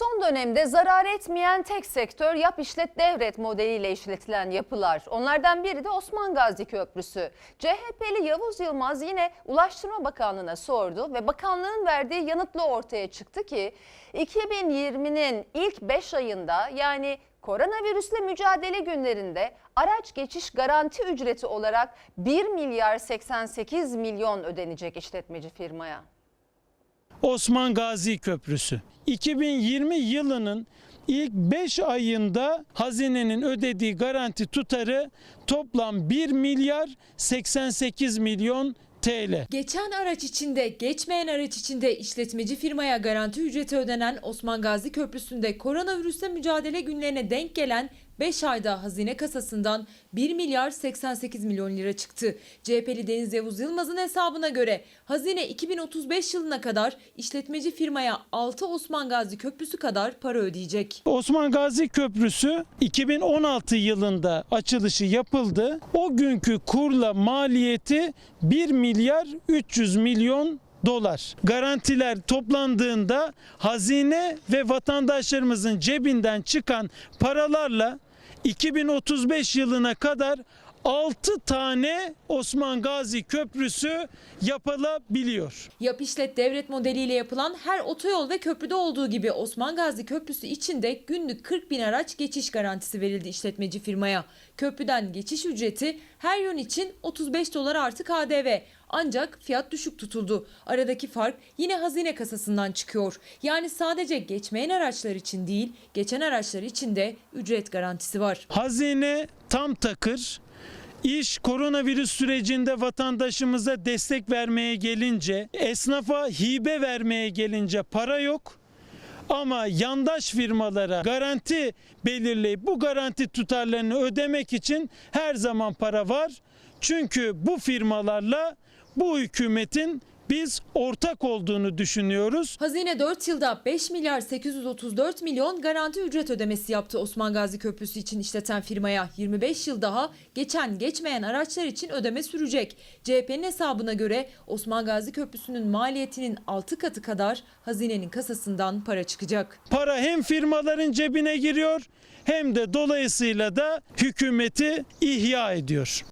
Son dönemde zarar etmeyen tek sektör yap işlet devret modeliyle işletilen yapılar. Onlardan biri de Osman Gazi Köprüsü. CHP'li Yavuz Yılmaz yine Ulaştırma Bakanlığı'na sordu ve bakanlığın verdiği yanıtla ortaya çıktı ki 2020'nin ilk 5 ayında yani koronavirüsle mücadele günlerinde araç geçiş garanti ücreti olarak 1 milyar 88 milyon ödenecek işletmeci firmaya. Osman Gazi Köprüsü. 2020 yılının ilk 5 ayında hazinenin ödediği garanti tutarı toplam 1 milyar 88 milyon TL. Geçen araç içinde, geçmeyen araç içinde işletmeci firmaya garanti ücreti ödenen Osman Gazi Köprüsü'nde koronavirüsle mücadele günlerine denk gelen 5 ayda hazine kasasından 1 milyar 88 milyon lira çıktı. CHP'li Deniz Yavuz Yılmaz'ın hesabına göre hazine 2035 yılına kadar işletmeci firmaya 6 Osman Gazi Köprüsü kadar para ödeyecek. Osman Gazi Köprüsü 2016 yılında açılışı yapıldı. O günkü kurla maliyeti 1 milyar 300 milyon dolar. Garantiler toplandığında hazine ve vatandaşlarımızın cebinden çıkan paralarla 2035 yılına kadar 6 tane Osman Gazi Köprüsü yapılabiliyor. Yap işlet devlet modeliyle yapılan her otoyol ve köprüde olduğu gibi Osman Gazi Köprüsü için de günlük 40 bin araç geçiş garantisi verildi işletmeci firmaya. Köprüden geçiş ücreti her yön için 35 dolar artı KDV. Ancak fiyat düşük tutuldu. Aradaki fark yine hazine kasasından çıkıyor. Yani sadece geçmeyen araçlar için değil, geçen araçlar için de ücret garantisi var. Hazine tam takır. İş koronavirüs sürecinde vatandaşımıza destek vermeye gelince, esnafa hibe vermeye gelince para yok. Ama yandaş firmalara garanti belirleyip bu garanti tutarlarını ödemek için her zaman para var. Çünkü bu firmalarla bu hükümetin biz ortak olduğunu düşünüyoruz. Hazine 4 yılda 5 milyar 834 milyon garanti ücret ödemesi yaptı Osman Gazi Köprüsü için işleten firmaya. 25 yıl daha geçen geçmeyen araçlar için ödeme sürecek. CHP'nin hesabına göre Osman Gazi Köprüsü'nün maliyetinin 6 katı kadar hazinenin kasasından para çıkacak. Para hem firmaların cebine giriyor hem de dolayısıyla da hükümeti ihya ediyor.